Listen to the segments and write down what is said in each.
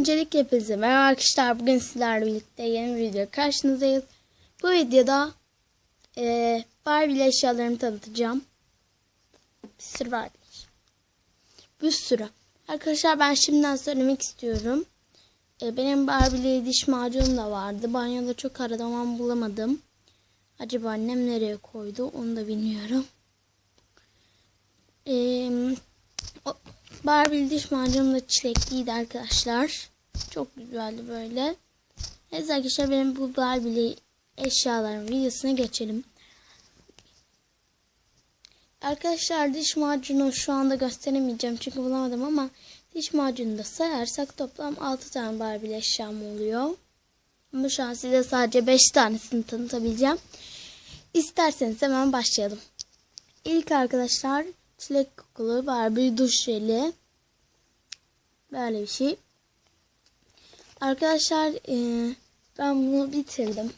Öncelikle hepinize merhaba arkadaşlar. Bugün sizlerle birlikte yeni bir video karşınızdayız. Bu videoda e, Barbie eşyalarımı tanıtacağım. Bir sürü Barbie. Bir sürü. Arkadaşlar ben şimdiden söylemek istiyorum. E, benim Barbie'li diş macunum da vardı. Banyoda çok aradım ama bulamadım. Acaba annem nereye koydu onu da bilmiyorum. Barbie diş macunum da çilekliydi arkadaşlar. Çok güzeldi böyle. Evet arkadaşlar benim bu Barbie'li eşyalarım videosuna geçelim. Arkadaşlar diş macunu şu anda gösteremeyeceğim çünkü bulamadım ama diş macunu da sayarsak toplam 6 tane Barbie'li eşyam oluyor. Ama şu an size sadece 5 tanesini tanıtabileceğim. İsterseniz hemen başlayalım. İlk arkadaşlar çilek kokulu Barbie duş jeli. Böyle bir şey. Arkadaşlar e, ben bunu bitirdim.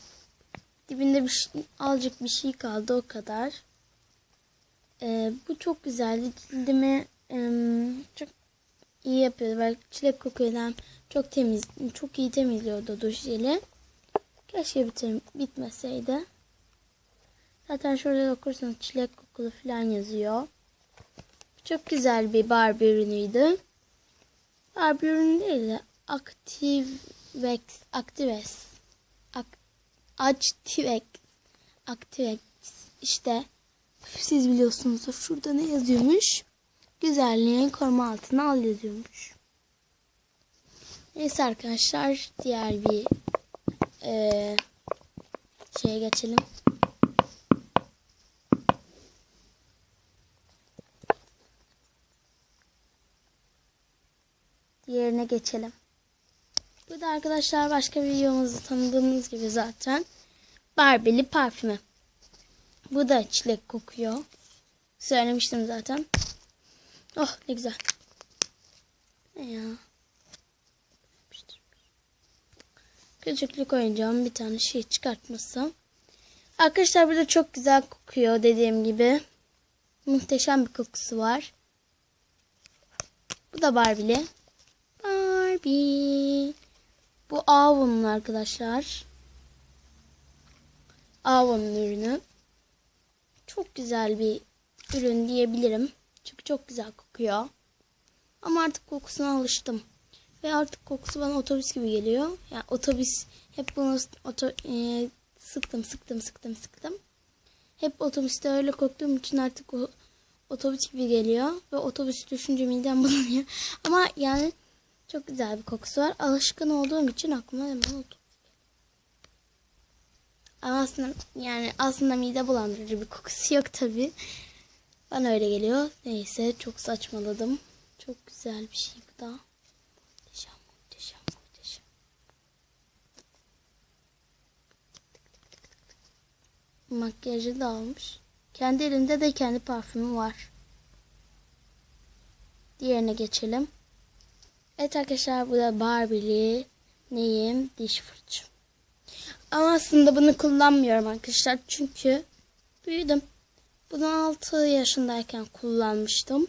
Dibinde bir şey, azıcık bir şey kaldı o kadar. E, bu çok güzeldi. Cildimi e, çok iyi yapıyordu. Belki çilek kokuyla çok temiz, çok iyi temizliyordu duş jeli. Keşke bitir, bitmeseydi. Zaten şurada okursanız çilek kokulu falan yazıyor. Çok güzel bir Barbie ürünüydü. Barbie ürünü değil de Activex, Activex, Activex, Activex işte siz biliyorsunuzdur. Şurada ne yazıyormuş? Güzelliğin koruma altına al yazıyormuş. Neyse arkadaşlar diğer bir e, şeye geçelim. Diğerine geçelim. Bu da arkadaşlar başka bir videomuzda tanıdığımız gibi zaten Barbie'li parfümü. Bu da çilek kokuyor. Söylemiştim zaten. Oh ne güzel. Ne ya. Küçüklük oyuncağım bir tane şey çıkartması. Arkadaşlar burada çok güzel kokuyor dediğim gibi. Muhteşem bir kokusu var. Bu da Barbie'li. Barbie. Bu Avon'un arkadaşlar. Avon'un ürünü. Çok güzel bir ürün diyebilirim. Çünkü çok güzel kokuyor. Ama artık kokusuna alıştım. Ve artık kokusu bana otobüs gibi geliyor. Yani otobüs hep bunu oto, e, sıktım sıktım sıktım sıktım. Hep otobüste öyle koktuğum için artık o otobüs gibi geliyor. Ve otobüs düşünce midem bulanıyor. Ama yani çok güzel bir kokusu var. Alışkın olduğum için aklıma hemen otobüs Ama aslında yani aslında mide bulandırıcı bir kokusu yok tabi. Bana öyle geliyor. Neyse çok saçmaladım. Çok güzel bir şey bu da. Muhteşem muhteşem muhteşem. Makyajı da almış. Kendi elinde de kendi parfümü var. Diğerine geçelim. Evet arkadaşlar bu da Barbie'li neyim diş fırçam. Ama aslında bunu kullanmıyorum arkadaşlar. Çünkü büyüdüm. Bunu 6 yaşındayken kullanmıştım.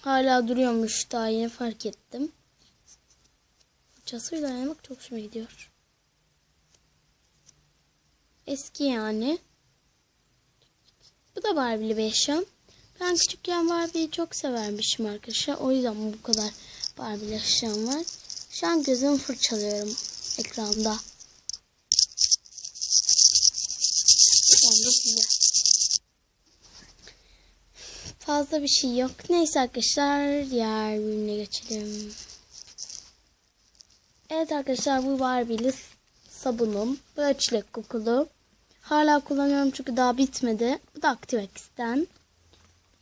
Hala duruyormuş. Daha yeni fark ettim. Fırçasıyla oynamak çok hoşuma gidiyor. Eski yani. Bu da Barbie'li bir eşyam. Ben küçükken Barbie'yi çok severmişim arkadaşlar. O yüzden bu kadar Barbie eşyam var. Şu an gözümü fırçalıyorum ekranda. Fazla bir şey yok. Neyse arkadaşlar diğer bölümüne geçelim. Evet arkadaşlar bu Barbie'li sabunum. Bu da çilek kokulu. Hala kullanıyorum çünkü daha bitmedi. Bu da Activex'ten.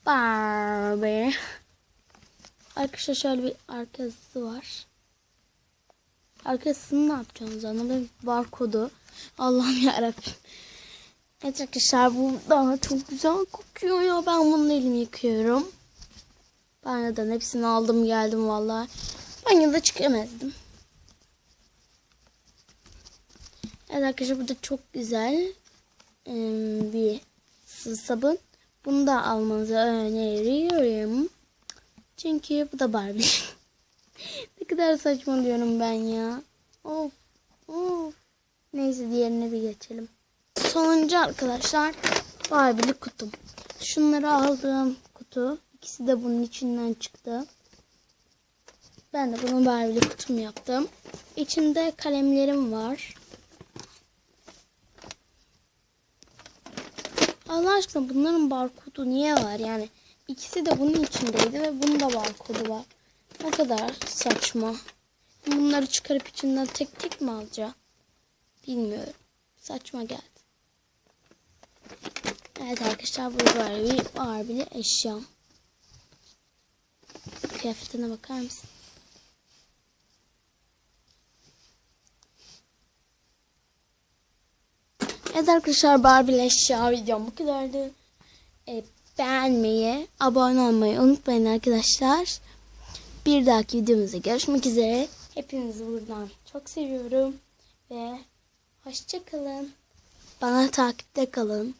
Barbie. Arkadaşlar şöyle bir arkası var. Arkasını ne yapacağınızı anlamadım. Barkodu. Allah'ım yarabbim. Evet arkadaşlar bu daha çok güzel kokuyor ya. Ben bunun elimi yıkıyorum. Banyodan hepsini aldım geldim vallahi. Banyoda çıkamazdım. Evet arkadaşlar bu da çok güzel bir sabun. Bunu da almanızı öneriyorum. Çünkü bu da Barbie. kadar saçmalıyorum ben ya. Of. Of. Neyse diğerine bir geçelim. Sonuncu arkadaşlar Barbie'li kutum. Şunları aldığım kutu. İkisi de bunun içinden çıktı. Ben de bunu Barbie'li kutum yaptım. İçinde kalemlerim var. Allah aşkına bunların barkodu niye var? Yani ikisi de bunun içindeydi ve bunun da barkodu var. O kadar saçma. Bunları çıkarıp içinden tek tek mi alacağım? Bilmiyorum. Saçma geldi. Evet arkadaşlar bu Barbie, Barbie'li eşyam. Kıyafetine bakar mısın? Evet arkadaşlar Barbie'li eşya videom bu kadardı. E, beğenmeyi, abone olmayı unutmayın arkadaşlar. Bir dahaki videomuzda görüşmek üzere. Hepinizi buradan çok seviyorum. Ve hoşçakalın. Bana takipte kalın.